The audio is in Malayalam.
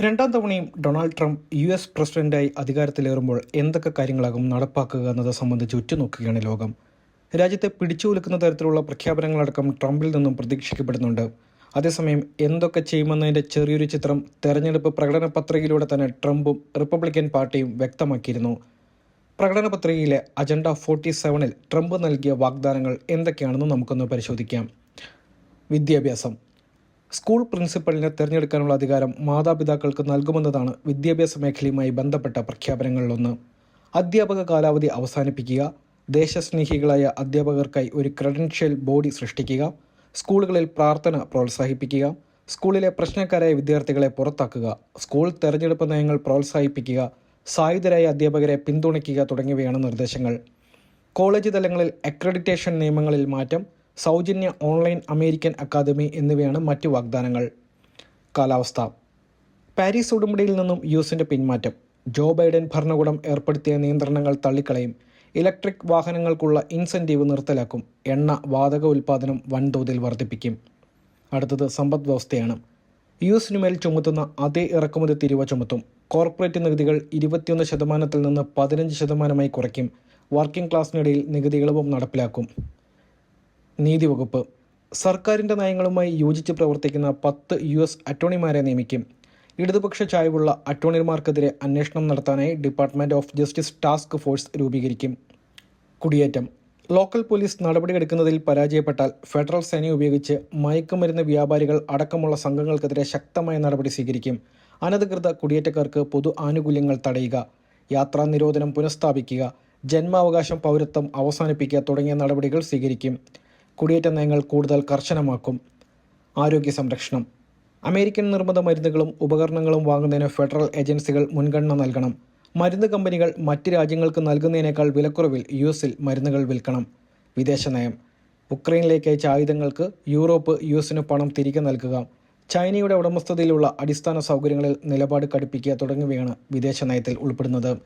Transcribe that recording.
രണ്ടാം തവണയും ഡൊണാൾഡ് ട്രംപ് യു എസ് പ്രസിഡന്റായി അധികാരത്തിലേറുമ്പോൾ എന്തൊക്കെ കാര്യങ്ങളാകും നടപ്പാക്കുക എന്നത് സംബന്ധിച്ച് ഉറ്റുനോക്കുകയാണ് ലോകം. രാജ്യത്തെ പിടിച്ചുകുലുക്കുന്ന തരത്തിലുള്ള പ്രഖ്യാപനങ്ങളടക്കം ട്രംപിൽ നിന്നും പ്രതീക്ഷിക്കപ്പെടുന്നുണ്ട്. അതേസമയം എന്തൊക്കെ ചെയ്യുമെന്നതിന്റെ ചെറിയൊരു ചിത്രം തെരഞ്ഞെടുപ്പ് പ്രകടന പത്രികയിലൂടെ തന്നെ ട്രംപും റിപ്പബ്ലിക്കൻ പാർട്ടിയും വ്യക്തമാക്കിയിരുന്നു. പ്രകടന പത്രികയിലെ അജണ്ട ഫോർട്ടി സെവനിൽ ട്രംപ് നൽകിയ വാഗ്ദാനങ്ങൾ എന്തൊക്കെയാണെന്ന് നമുക്കൊന്ന് പരിശോധിക്കാം. വിദ്യാഭ്യാസം. സ്കൂൾ പ്രിൻസിപ്പലിനെ തിരഞ്ഞെടുക്കാനുള്ള അധികാരം മാതാപിതാക്കൾക്ക് നൽകുമെന്നതാണ് വിദ്യാഭ്യാസ മേഖലയുമായി ബന്ധപ്പെട്ട പ്രഖ്യാപനങ്ങളിലൊന്ന്. അധ്യാപക കാലാവധി അവസാനിപ്പിക്കുക. ദേശസ്നേഹികളായ അധ്യാപകർക്കായി ഒരു ക്രെഡൻഷ്യൽ ബോഡി സൃഷ്ടിക്കുക. സ്കൂളുകളിൽ പ്രാർത്ഥന പ്രോത്സാഹിപ്പിക്കുക. സ്കൂളിലെ പ്രശ്നക്കാരായ വിദ്യാർത്ഥികളെ പുറത്താക്കുക. സ്കൂൾ തെരഞ്ഞെടുപ്പ് നയങ്ങൾ പ്രോത്സാഹിപ്പിക്കുക. സായുധരായ അധ്യാപകരെ പിന്തുണയ്ക്കുക തുടങ്ങിയവയാണ് നിർദ്ദേശങ്ങൾ. കോളേജ് തലങ്ങളിൽ അക്രഡിറ്റേഷൻ നിയമങ്ങളിൽ മാറ്റം. സൗജന്യ ഓൺലൈൻ അമേരിക്കൻ അക്കാദമി എന്നിവയാണ് മറ്റു വാഗ്ദാനങ്ങൾ. കാലാവസ്ഥ. പാരീസ് ഉടമ്പടിയിൽ നിന്നും യു എസിന്റെ പിന്മാറ്റം. ജോ ബൈഡൻ ഭരണകൂടം ഏർപ്പെടുത്തിയ നിയന്ത്രണങ്ങൾ തള്ളിക്കളയും. ഇലക്ട്രിക് വാഹനങ്ങൾക്കുള്ള ഇൻസെന്റീവ് നിർത്തലാക്കും. എണ്ണ വാതക ഉൽപ്പാദനം വൻതോതിൽ വർദ്ധിപ്പിക്കും. അടുത്തത് സമ്പദ് വ്യവസ്ഥയാണ്. യു ചുമത്തുന്ന അതേ ഇറക്കുമതി തിരിവ ചുമത്തും. കോർപ്പറേറ്റ് നികുതികൾ ഇരുപത്തിയൊന്ന് ശതമാനത്തിൽ നിന്ന് പതിനഞ്ച് ശതമാനമായി കുറയ്ക്കും. വർക്കിംഗ് ക്ലാസ്സിനിടയിൽ നികുതി ഇളവും നടപ്പിലാക്കും. നീതിവകുപ്പ് സർക്കാരിന്റെ നയങ്ങളുമായി യോജിച്ച് പ്രവർത്തിക്കുന്ന പത്ത് യു എസ് അറ്റോർണിമാരെ നിയമിക്കും. ഇടതുപക്ഷ ചായ്വുള്ള അറ്റോർണിമാർക്കെതിരെ അന്വേഷണം നടത്താനായി department of justice task force രൂപീകരിക്കും. കുടിയേറ്റം. ലോക്കൽ പോലീസ് നടപടിയെടുക്കുന്നതിൽ പരാജയപ്പെട്ടാൽ ഫെഡറൽ സേനയെ ഉപയോഗിച്ച് മയക്കുമരുന്ന് വ്യാപാരികൾ അടക്കമുള്ള സംഘങ്ങൾക്കെതിരെ ശക്തമായ നടപടി സ്വീകരിക്കും. അനധികൃത കുടിയേറ്റക്കാർക്ക് പൊതു ആനുകൂല്യങ്ങൾ തടയുക. യാത്രാ നിരോധനം പുനഃസ്ഥാപിക്കുക. ജന്മാവകാശം പൗരത്വം അവസാനിപ്പിക്കുക തുടങ്ങിയ നടപടികൾ സ്വീകരിക്കും. കുടിയേറ്റ നയങ്ങൾ കൂടുതൽ കർശനമാക്കും. ആരോഗ്യ സംരക്ഷണം. അമേരിക്കൻ നിർമ്മിത മരുന്നുകളും ഉപകരണങ്ങളും വാങ്ങുന്നതിന് ഫെഡറൽ ഏജൻസികൾ മുൻഗണന നൽകണം. മരുന്ന് കമ്പനികൾ മറ്റ് രാജ്യങ്ങൾക്ക് നൽകുന്നതിനേക്കാൾ വിലക്കുറവിൽ യു എസിൽ മരുന്നുകൾ വിൽക്കണം. വിദേശ നയം. ഉക്രൈനിലേക്ക് അയച്ച ആയുധങ്ങൾക്ക് യൂറോപ്പ് യു എസിന് പണം തിരികെ നൽകുക. ചൈനയുടെ ഉടമസ്ഥതയിലുള്ള അടിസ്ഥാന സൗകര്യങ്ങളിൽ നിലപാട് കടുപ്പിക്കുക തുടങ്ങിയവയാണ് വിദേശ നയത്തിൽ ഉൾപ്പെടുന്നത്.